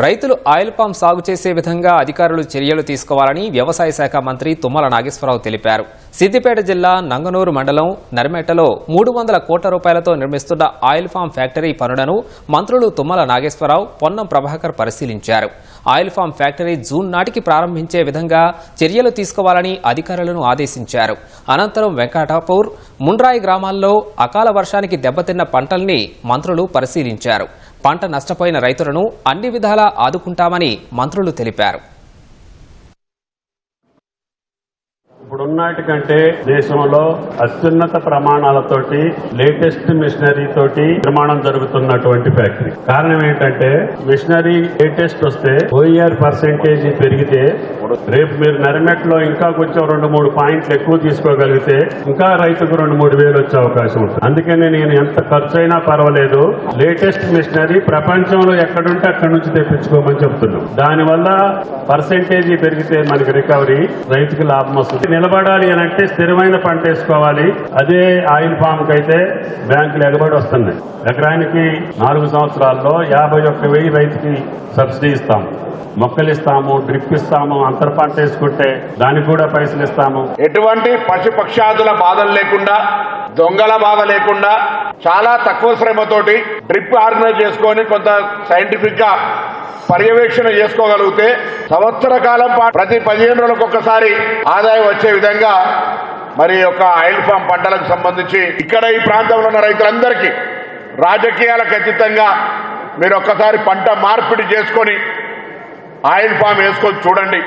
రైతులు oil palm సాగు చేసే విధంగా అధికారులు చర్యలు తీసుకోవాలని వ్యవసాయ శాఖ మంత్రి తుమ్మల నాగేశ్వరరావు తెలిపారు. సిద్దిపేట జిల్లా నంగనూరు మండలం నర్మెట్టలో మూడు వందల కోట్ల రూపాయలతో నిర్మిస్తున్న ఆయిల్ ఫామ్ ఫ్యాక్టరీ పనులను మంత్రులు తుమ్మల నాగేశ్వరరావు పొన్నం ప్రభాకర్ పరిశీలించారు. ఆయిల్ ఫామ్ ఫ్యాక్టరీ జూన్ నాటికి ప్రారంభించే విధంగా చర్యలు తీసుకోవాలని అధికారులను ఆదేశించారు. అనంతరం వెంకటాపూర్ ముండ్రాయి గ్రామాల్లో అకాల వర్షానికి దెబ్బతిన్న పంటల్ని మంత్రులు పరిశీలించారు. పంట నష్టపోయిన రైతులను అన్ని విధాలా ఆదుకుంటామని మంత్రులు తెలిపారు. ఇప్పుడున్నటికంటే దేశంలో అత్యున్నత ప్రమాణాలతోటి లేటెస్ట్ మిషనరీ తోటి నిర్మాణం జరుగుతున్నటువంటి ఫ్యాక్టరీ కారణం ఏంటంటే మిషనరీ లేటెస్ట్ వస్తే ఓఈఆర్ పర్సెంటేజ్ పెరిగితే రేపు మీరు నరిమెట్లో ఇంకా కొంచెం రెండు మూడు పాయింట్లు ఎక్కువ తీసుకోగలిగితే ఇంకా రైతుకు రెండు మూడు వేలు వచ్చే అవకాశం ఉంటుంది. అందుకని నేను ఎంత ఖర్చు అయినా పర్వాలేదు. లేటెస్ట్ మిషనరీ ప్రపంచంలో ఎక్కడుంటే అక్కడి నుంచి తెప్పించుకోమని చెప్తున్నాం. దానివల్ల పర్సెంటేజీ పెరిగితే మనకి రికవరీ రైతుకి లాభం వస్తుంది. నిలబడాలి అని అంటే స్థిరమైన పంట వేసుకోవాలి. అదే ఆయిల్ ఫామ్ కైతే అయితే బ్యాంకులు ఎగబడి వస్తున్నాయి. ఎకరానికి నాలుగు సంవత్సరాల్లో యాభై ఒక్క వెయ్యి రైతుకి సబ్సిడీ ఇస్తాం మొక్కలు ఇస్తాము డ్రిప్ ఇస్తాము అంతర పంట వేసుకుంటే దానికి కూడా పైసలు ఇస్తాము. ఎటువంటి పశుపక్షాదుల బాధలు లేకుండా దొంగల బాధ లేకుండా చాలా తక్కువ శ్రమతోటి డ్రిప్ ఆర్గనైజ్ చేసుకొని కొంత సైంటిఫిక్గా పర్యవేక్షణ చేసుకోగలిగితే సంవత్సర కాలం పాటు ప్రతి పదిహేను రోజులకు ఒక్కసారి ఆదాయం వచ్చే విధంగా మరి యొక్క ఆయిల్ ఫామ్ పంటలకు సంబంధించి ఇక్కడ ఈ ప్రాంతంలో ఉన్న రైతులందరికీ రాజకీయాలకు అతీతంగా మీరు ఒక్కసారి పంట మార్పిడి చేసుకొని ఆయిల్ ఫామ్ వేసుకొని చూడండి.